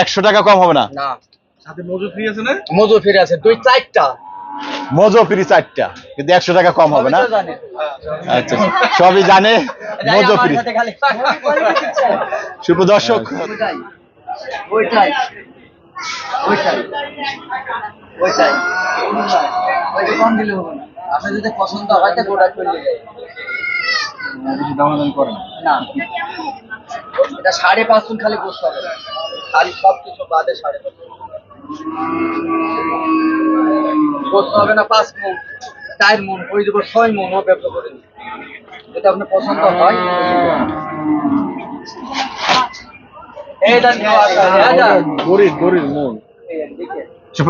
একশো টাকা কম হবে না। না। সাথে মজুদ ফ্রি আছে না? মজু ফিরে আছে দুই চারটা। মজো ফ্রি চারটা কিন্তু একশো টাকা কম হবে না। সবই জানে। আচ্ছা সবই জানে মজো ফ্রি শুভ দর্শক। ওইটাই ওইটাই ওইটাই ওইটাই। ওইটা কম দিলে হবে না। আপনি যদি পছন্দ হয় তো গোটা করলে না। এটা সাড়ে পাঁচ খালি বসতে হবে। খালি সব কিছু বাদে সাড়ে। বসতে হবে না পাঁচ মন চার মন ওই দেবো ছয় মন ও ব্যবসা করে যদি আপনার পছন্দ হয়?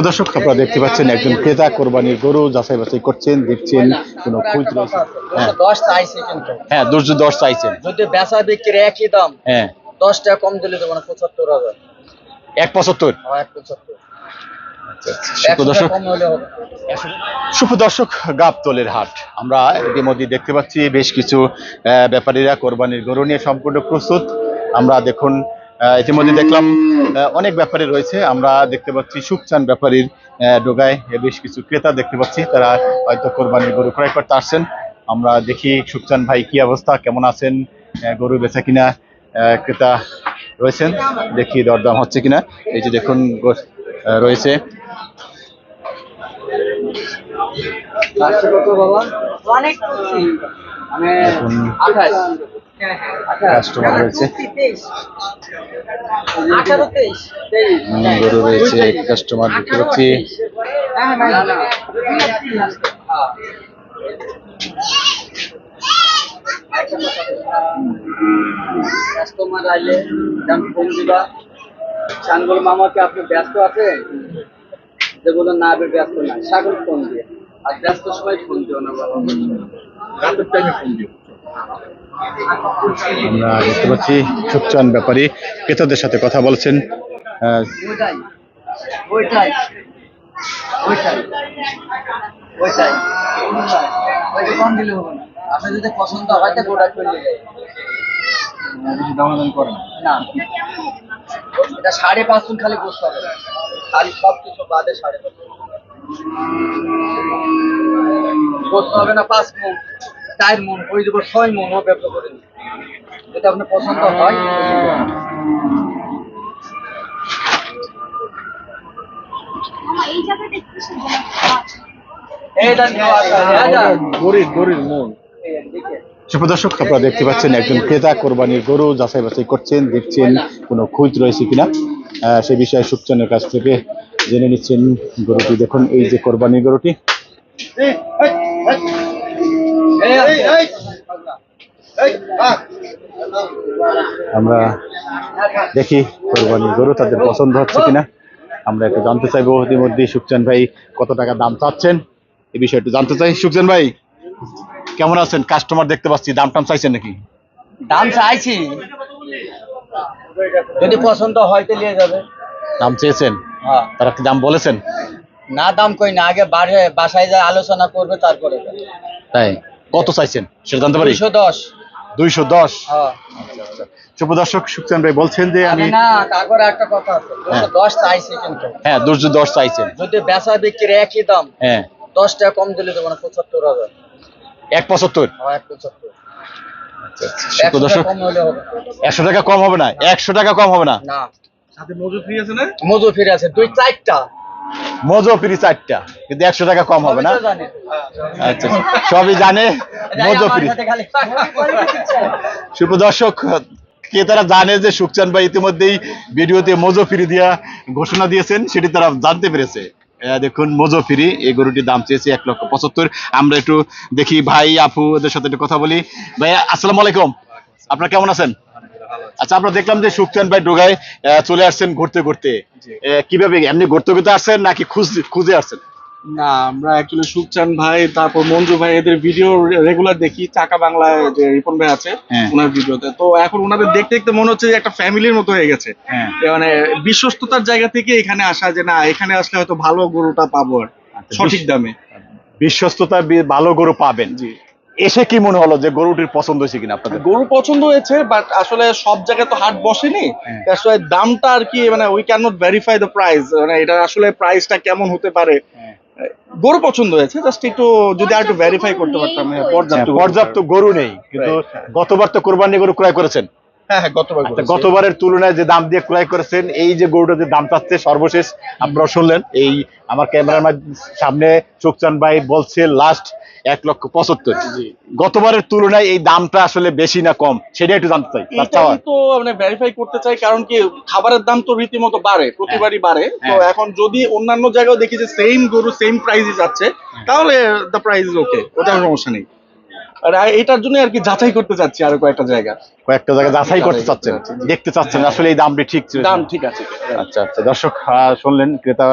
দর্শক আপনারা দেখতে পাচ্ছেন একজন ক্রেতা কোরবানির গরু যাচাই বাছাই করছেন দেখছেন কোনো খুঁজ হ্যাঁ দুশো দশ চাইছে কিন্তু। হ্যাঁ দুশো দশ চাইছেন। যদি বেচা বিক্রির একই দাম হ্যাঁ। দশ টাকা কম দিলে দেবো না পঁচাত্তর হাজার। এক পঁচাত্তর। হয় এক পঁচাত্তর। শুভ একশো দর্শক টাকা কম হলে হবে। শুভ দর্শক গাবতলের হাট। আমরা ইতিমধ্যে দেখতে পাচ্ছি বেশ কিছু ব্যাপারীরা কোরবানির গরু নিয়ে সম্পূর্ণ প্রস্তুত। আমরা দেখুন ইতিমধ্যে দেখলাম অনেক ব্যাপারী রয়েছে। আমরা দেখতে পাচ্ছি সুখচান ব্যাপারীর ডোগায় বেশ কিছু ক্রেতা দেখতে পাচ্ছি। তারা হয়তো কোরবানির গরু ক্রয় করতে আসছেন। আমরা দেখি সুখচান ভাই কি অবস্থা কেমন আছেন গরু বেচা কিনা? ক্রেতা রয়েছেন। দেখি দরদাম হচ্ছে কিনা। এই যে দেখুন রয়েছে। কাস্টমার রয়েছে। গরু কাস্টমার দেখতে পাচ্ছি। কাস্টমার আইলে দাম ফোন দিবা। ছানগুল মামাকে আপনি ব্যস্ত আছেন? যে বলল না আমি ব্যস্ত না সাগর ফোন দিয়ে। আর ব্যস্ত সময় ফোন দিও না বাবা। রাতের টাইমে ফোন দিও। আমরা দেখতে পাচ্ছি সুখচান ব্যাপারী। ক্রেতাদের সাথে কথা বলছেন। আহ, ওইটাই। ওইটাই। ওইটাই। ওইটাই। ওইটা কম দিলে হবে আপনি যদি পছন্দ হয় তো করলে দামাদামি করেন না। এটা সাড়ে পাঁচ গুণ খালি বসতে হবে। খালি সব কিছু বাদে সাড়ে পাঁচ বসতে হবে না পাঁচ মন চার মন ওই দেবো ছয় মন ও ব্যবসা করে যদি আপনার পছন্দ হয়? এই জায়গাটা একটু সুন্দর এই দেন আছে, হ্যাঁ। গরিব গরিব মন। এই দিকে। শুভ দর্শক, আপনারা দেখতে পাচ্ছেন একজন ক্রেতা কোরবানির গরু যাচাই বাছাই করছেন, দেখছেন কোনো খুঁজ রয়েছে কিনা। সে বিষয়ে সুখচানের কাছ থেকে জেনে নিচ্ছেন গরুটি। দেখুন, এই যে কোরবানির গরুটি। আমরা দেখি কোরবানির গরু তাদের পছন্দ হচ্ছে কিনা। আমরা একটু জানতে চাইব ইতিমধ্যে সুখচান ভাই কত টাকা দাম চাচ্ছেন। এই বিষয়ে একটু জানতে চাই। সুখচান ভাই। কেমন আছেন? কাস্টমার দেখতে পাচ্ছি। দাম টাম চাইছেন নাকি? দাম চাইছি। যদি পছন্দ হয় তো নিয়ে যাবে। দাম চেয়েছেন? হ্যাঁ। তারা কি দাম বলেছেন? না দাম কই না। আগে বাড়ে বাসায় যায় আলোচনা করবে তারপরে তাই? কত চাইছেন? সেটা জানতে পারি। দুইশো দশ। দুইশো দশ? হ্যাঁ। শুভ দর্শক সুখচান ভাই বলছেন যে আমি না তারপরে একটা কথা আছে। দুশো দশ চাইছি কিন্তু। হ্যাঁ দুশো দশ চাইছেন। যদি বেচা বিক্রির একই দাম হ্যাঁ। দশ টাকা কম দিলে দেবো না পঁচাত্তর হাজার। এক পঁচাত্তর। পঁচাত্তর। শুভ একশো টাকা কম হবে না। একশো টাকা কম হবে না না। সাথে মজুদ ফ্রি আছে না? মজু ফিরে আছে দুই চারটা। মজো ফ্রি চারটা কিন্তু একশো টাকা কম হবে না। সবই জানে। আচ্ছা সবই জানে মজো ফ্রি সাথে শুভ দর্শক কে তারা জানে যে সুখচান ভাই ইতিমধ্যেই ভিডিওতে মজো ফ্রি দিয়া ঘোষণা দিয়েছেন সেটি তারা জানতে পেরেছে। দেখুন মজো ফ্রি। এই গরুটির দাম চেয়েছি এক লক্ষ পঁচাত্তর। আমরা একটু দেখি ভাই আপু ওদের সাথে একটু কথা বলি। ভাই আসসালামু আলাইকুম। আপনার কেমন আছেন? আচ্ছা আমরা দেখলাম যে সুখচান ভাই ডোগায় চলে আসছেন ঘুরতে ঘুরতে। কীভাবে এমনি ঘুরতে ঘুরতে আসছেন নাকি খুঁজ খুঁজে আসছেন? না আমরা অ্যাকচুয়ালি সুখচান ভাই তারপর মঞ্জু ভাই এদের ভিডিও রেগুলার দেখি। চাকা বাংলায় যে রিপন ভাই আছে হ্যাঁ। ওনার ভিডিওতে তো এখন ওনাদের দেখতে দেখতে মনে হচ্ছে যে একটা ফ্যামিলির মতো হয়ে গেছে। হ্যাঁ। মানে বিশ্বস্ততার জায়গা থেকে এখানে আসা যে না এখানে আসলে হয়তো ভালো গরুটা পাবো আর আচ্ছা, সঠিক দামে। বিশ্বস্ততা ভালো গরু পাবেন। জি। এসে কি মনে হলো যে গরুটির পছন্দ হয়েছে কিনা আপনাদের? গরু পছন্দ হয়েছে বাট আসলে সব জায়গায় তো হাট বসেনি। হ্যাঁ। আসলে দামটা আর কি মানে we can not verify the price মানে এটা আসলে প্রাইসটা কেমন হতে পারে। গরু পছন্দ হয়েছে জাস্ট একটু যদি আর একটু ভেরিফাই করতে পারতাম হ্যাঁ, পর্যাপ্ত হ্যাঁ, পর্যাপ্ত গরু নেই কিন্তু। গতবার তো কোরবানি গরু ক্রয় করেছেন। হ্যাঁ হ্যাঁ গতবার আচ্ছা, গতবারের তুলনায় যে দাম দিয়ে ক্রয় করেছেন এই যে গরুটা যে দাম চাচ্ছে সর্বশেষ আপনারা শুনলেন এই আমার ক্যামেরার সামনে চোখচান ভাই বলছে লাস্ট এক লক্ষ পঁচাত্তর। গতবারের তুলনায় এই দামটা আসলে বেশি না কম সেটা একটু জানতে চাই তো মানে ভেরিফাই করতে চাই কারণ কি খাবারের দাম তো রীতিমতো বাড়ে প্রতিবারই বাড়ে। তো হ্যাঁ। এখন যদি অন্যান্য জায়গায় দেখি যে সেম গরু সেম প্রাইসে যাচ্ছে তাহলে দ্য প্রাইস ওকে ওটা সমস্যা নেই। আর এটার জন্য আর কি যাচাই করতে চাচ্ছি আরও কয়েকটা জায়গা। কয়েকটা জায়গা যাচাই করতে চাচ্ছেন? দেখতে চাচ্ছেন আসলে এই দামটি ঠিক ছিল দাম ঠিক আছে। আচ্ছা আচ্ছা। দর্শক শুনলেন ক্রেতা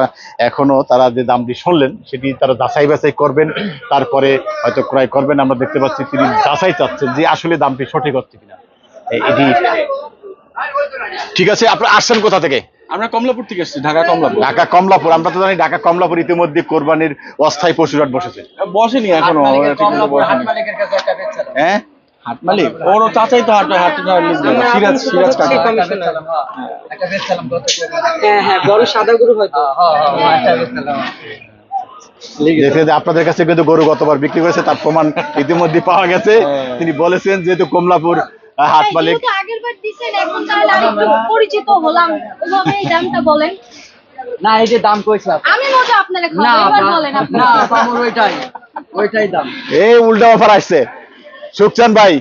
এখনও তারা যে দামটি শুনলেন সেটি তারা যাচাই বাছাই করবেন তারপরে হয়তো ক্রয় করবেন। আমরা দেখতে পাচ্ছি তিনি যাচাই চাচ্ছেন যে আসলে দামটি সঠিক হচ্ছে কিনা। এটি ঠিক আছে আপনি আসছেন কোথা থেকে? আমরা কমলাপুর থেকে এসেছি ঢাকা কমলাপুর। ঢাকা কমলাপুর আমরা তো জানি ঢাকা কমলাপুর ইতিমধ্যে কোরবানির অস্থায়ী পশুরাট বসেছে। বসেনি এখনও। হ্যাঁ? হাট মালিক ওর চাচাই তো হাট হাট সিরাজ সিরাজ কাকা। হ্যাঁ। একটা বেচছিলাম গত কোরবানিতে। হ্যাঁ, হ্যাঁ, বড় সাদা গরু হয়তো। হ্যাঁ, হ্যাঁ, হ্যাঁ, আপনাদের কাছে কিন্তু গরু গতবার বিক্রি করেছে তার প্রমাণ ইতিমধ্যে পাওয়া গেছে। তিনি বলেছেন যেহেতু কমলাপুর আহ, হাট মালিক যেহেতু দিছেন এখন তাহলে আর পরিচিত হলাম। ওভাবে দামটা বলেন। না এই যে দাম কইছে আপনি। আমি মজা আপনারা এবার বলেন আপনি না আমার ওইটাই ওইটাই দাম। এই উল্টা অফার আসছে। সুখচান ভাই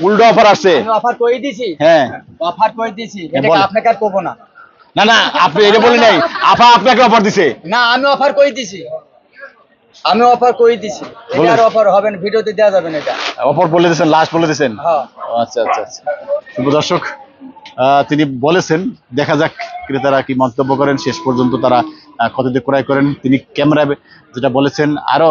উল্টা অফার আসছে। অফার করে দিছি? হ্যাঁ। অফার করে দিছি? এটা বল। আপনাকে আর করব না। না না আপনি এটা বলেন নাই। আপা আপনাকে অফার দিছে। না আমি অফার করে দিছি? আমি অফার করে দিছি। এটা আর অফার হবে না ভিডিওতে দেওয়া যাবে না এটা। অফার বলে দিয়েছেন লাস্ট বলে দিয়েছেন? হ্যাঁ আচ্ছা আচ্ছা আচ্ছা। শুভ দর্শক তিনি বলেছেন দেখা যাক ক্রেতারা কি মন্তব্য করেন শেষ পর্যন্ত তারা আহ, ক্রয় করেন। তিনি ক্যামেরায় যেটা বলেছেন আরও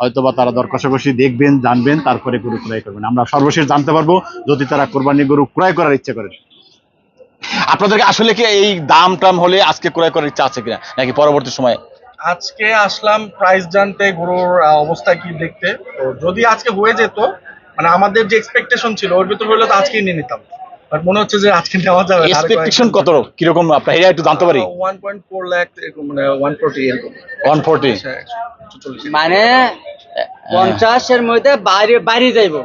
হয়তোবা তারা দর কষাকষি দেখবেন জানবেন তারপরে গরু ক্রয় করবেন। আমরা সর্বশেষ জানতে পারব যদি তারা কোরবানি গরু ক্রয় করার ইচ্ছা করেন। আপনাদেরকে আসলে কি এই দাম টাম হলে আজকে ক্রয় করার ইচ্ছা আছে কিনা? নাকি পরবর্তী সময়ে? আজকে আসলাম প্রাইস জানতে গরুর অবস্থা কি দেখতে। তো যদি আজকে হয়ে যেত মানে আমাদের যে এক্সপেকটেশন ছিল ওর ভিতর হলে তো আজকেই নিয়ে নিতাম। বাট মনে হচ্ছে যে আজকে নেওয়া যাবে এক্সপেকটেশন কত? কীরকম? আপনার এটা একটু জানতে পারি? ওয়ান পয়েন্ট ফোর লাখ এরকম মানে এরকম। মানে পঞ্চাশের মধ্যে বাইরে বাড়ি যাইব।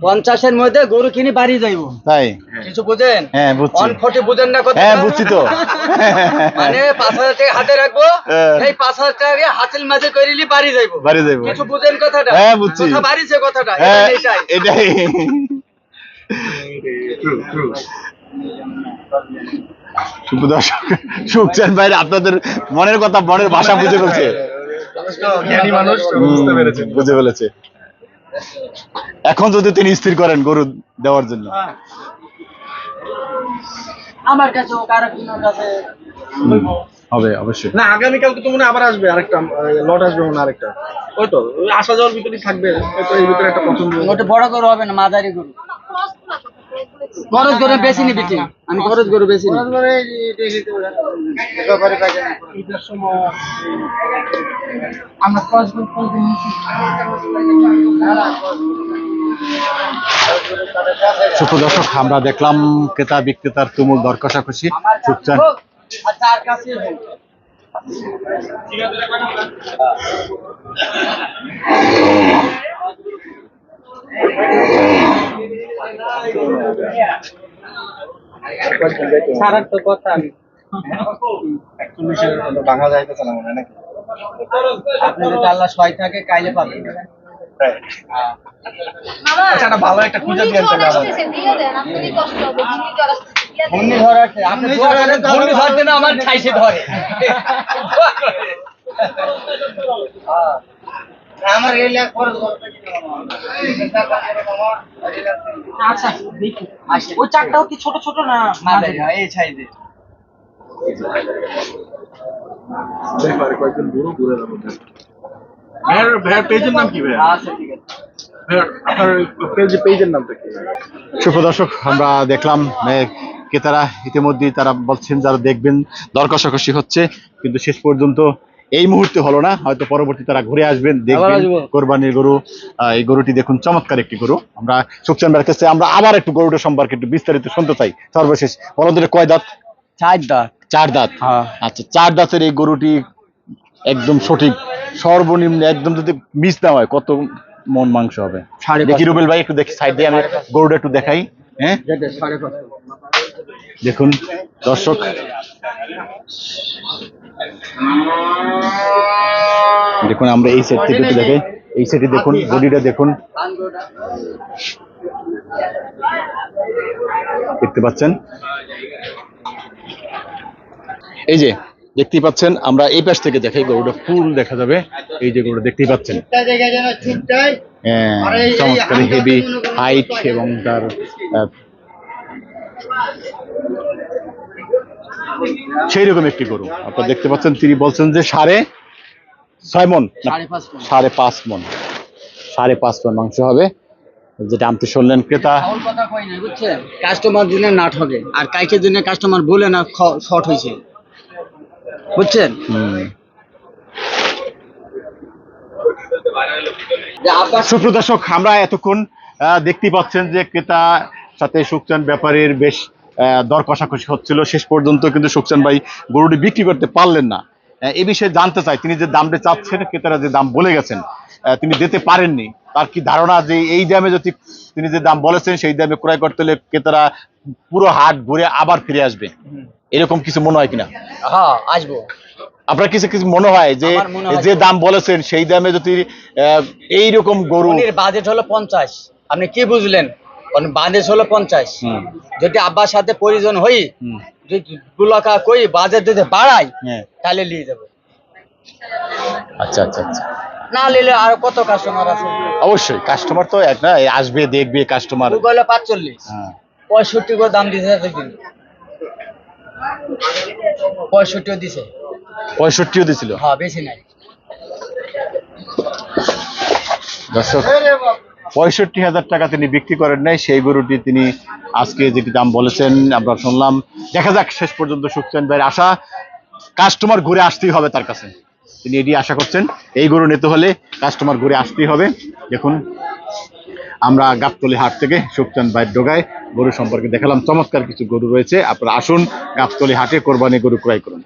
পঞ্চাশের মধ্যে গরু কিনে বাড়ি যাইব। তাই? কিছু বুঝেন? হ্যাঁ, বুঝছি। ওয়ান ফোর্টি বুঝেন না কথা হ্যাঁ বুঝছি তো। মানে পাঁচ হাজার টাকা হাতে রাখব হ্যাঁ। এই পাঁচ হাজার টাকা হাতের মাঝে করিলি বাড়ি যাইবো। বাড়ি যাইবো। কিছু বুঝেন কথাটা? হ্যাঁ, বুঝছি। কথা বাড়িছে কথাটা হ্যাঁ এটাই এটাই। শুভ দর্শক সুখচান ভাই আপনাদের মনের কথা মনের ভাষা বুঝে ফেলছে। জ্ঞানী মানুষ বুঝতে পেরেছে বুঝে ফেলেছে। এখন যদি তিনি স্থির করেন গরু দেওয়ার জন্য। আমার কাছে হবে অবশ্যই। না আগামীকালকে তো মনে হয় আবার আসবে আরেকটা লট আসবে মনে হয় আরেকটা। ওই তো ওই আসা যাওয়ার ভিতরেই থাকবে এই ভিতরে একটা পছন্দ। ওটা বড় গরু হবে না মাঝারি গরু? খরচ গরু বেশি নিবি তুই আমি খরচ গরু বেশি নিবি আমরা খরচ? সুখ দর্শক, আমরা দেখলাম ক্রেতা বিক্রেতার তুমুল দর কষাকষি আমার কাছে সুখচান ছাড়ার তো কথা আমি। ভাঙা যাইতেছে না মনে নাকি আপনি যদি আল্লাহ সয় থাকে কাইলে পাবেন। মামা আচ্ছা, ভালো একটা খুঁজে দিয়ে ঘূর্ণিঝড় আছে আপনি ঘূর্ণিঝড় যেন আমার ঠাইসে ধরে। আচ্ছা দেখি। ওই চারটাও কি ছোট ছোট না এই সাইজে কয়েকজন ঘুরো ঘুরে যাব ভাইয়ার ভাইয়ার পেজের নাম কি ভাইয়া? আচ্ছা ঠিক আছে। ভাইয়ার আপনার পেজ পেজের নামটা কি? সুপ্র দর্শক আমরা দেখলাম ক্রেতারা ইতিমধ্যেই তারা বলছেন যারা দেখবেন দর কষাকষি হচ্ছে কিন্তু শেষ পর্যন্ত এই মুহূর্তে হলো না হয়তো পরবর্তী তারা ঘুরে আসবেন দেখবেন কোরবানির গরু এই গরুটি দেখুন চমৎকার একটি গরু। আমরা সুকচান ভাইয়ের কাছে আমরা আবার একটু গরুটা সম্পর্কে একটু বিস্তারিত শুনতে চাই। সর্বশেষ এটা কয় দাঁত? চার দাঁত। চার দাঁত? হ্যাঁ। আচ্ছা চার দাঁতের এই গরুটি একদম সঠিক সর্বনিম্ন একদম যদি মিস না হয় কত মন মাংস হবে? দেখি রুবেল ভাই একটু দেখি সাইড দিয়ে আমি গরুটা একটু দেখাই হ্যাঁ? দেখুন দর্শক দেখুন আমরা এই সেট থেকে একটু দেখাই এই সেটে দেখুন বডিটা দেখুন। দেখতে পাচ্ছেন? এই যে দেখতেই পাচ্ছেন আমরা এই পাশ থেকে দেখাই গরুটা ফুল দেখা যাবে। এই যে গরুটা দেখতেই পাচ্ছেন। হ্যাঁ, চমৎকার হেভি হাইট এবং তার সেই রকম একটি গরু। আপনারা দেখতে পাচ্ছেন তিনি বলছেন যে সাড়ে ছয় মন। সাড়ে পাঁচ মন। সাড়ে পাঁচ মন। মাংস হবে। যেটা আমতে শুনলেন ক্রেতা। কাস্টমার জন্য নাট হবে। আর কাইকের জন্য কাস্টমার বলে না শর্ট হয়েছে বুঝছেন? সুপ্রদর্শক আমরা এতক্ষণ আহ, দেখতেই পাচ্ছেন যে ক্রেতা সাথে সুকচান ব্যাপারের বেশ দর কষাকষি হচ্ছিল। শেষ পর্যন্ত কিন্তু সুকচান ভাই গরুটি বিক্রি করতে পারলেন না। এ বিষয়ে জানতে চাই তিনি যে দামটা চাচ্ছেন ক্রেতারা যে দাম বলে গেছেন তিনি দিতে পারেননি। তার কি ধারণা যে এই দামে যদি তিনি যে দাম বলেছেন সেই দামে ক্রয় করতে হলে ক্রেতারা পুরো হাট ঘুরে আবার ফিরে আসবে? এরকম কিছু মনে হয় কিনা? হ্যাঁ আসব। আপনার কিছু কিছু মনে হয় যে যে দাম বলেছেন সেই দামে যদি আহ, এইরকম গরু বাজেট হলো পঞ্চাশ। আপনি কি বুঝলেন? বাজেট হলো পঞ্চাশ। যদি আব্বার সাথে পরিজন হই যদি দু লাখ কই বাজেট যদি বাড়াই হ্যাঁ। তাহলে নিয়ে যাব। আচ্ছা আচ্ছা আচ্ছা। না নিলে আরও কত কাস্টমার আছে? অবশ্যই কাস্টমার তো এক না আসবে দেখবে কাস্টমার পাঁচচল্লিশ। হ্যাঁ। পঁয়ষট্টি করে দাম এতদিন। পঁয়ষট্টিও দিছে। পঁয়ষট্টিও দিছিল? হ্যাঁ বেশি নাই। দর্শক পঁয়ষট্টি হাজার টাকা তিনি বিক্রি করেন নাই, সেই গরুটি তিনি আজকে যেটি দাম বলেছেন, আমরা শুনলাম। দেখা যাক, শেষ পর্যন্ত সুখচেন ভাইয়ের আশা। কাস্টমার ঘুরে আসতেই হবে তার কাছে। তিনি এটি আশা করছেন, এই গরু নিতে হলে কাস্টমার ঘুরে আসতেই হবে। দেখুন, আমরা গাবতলি হাট থেকে সুখচান ভাইয়ের ডোগায় গরু সম্পর্কে দেখালাম। চমৎকার কিছু গরু রয়েছে, আপনারা আসুন গাবতলি হাটে কোরবানি গরু ক্রয় করুন।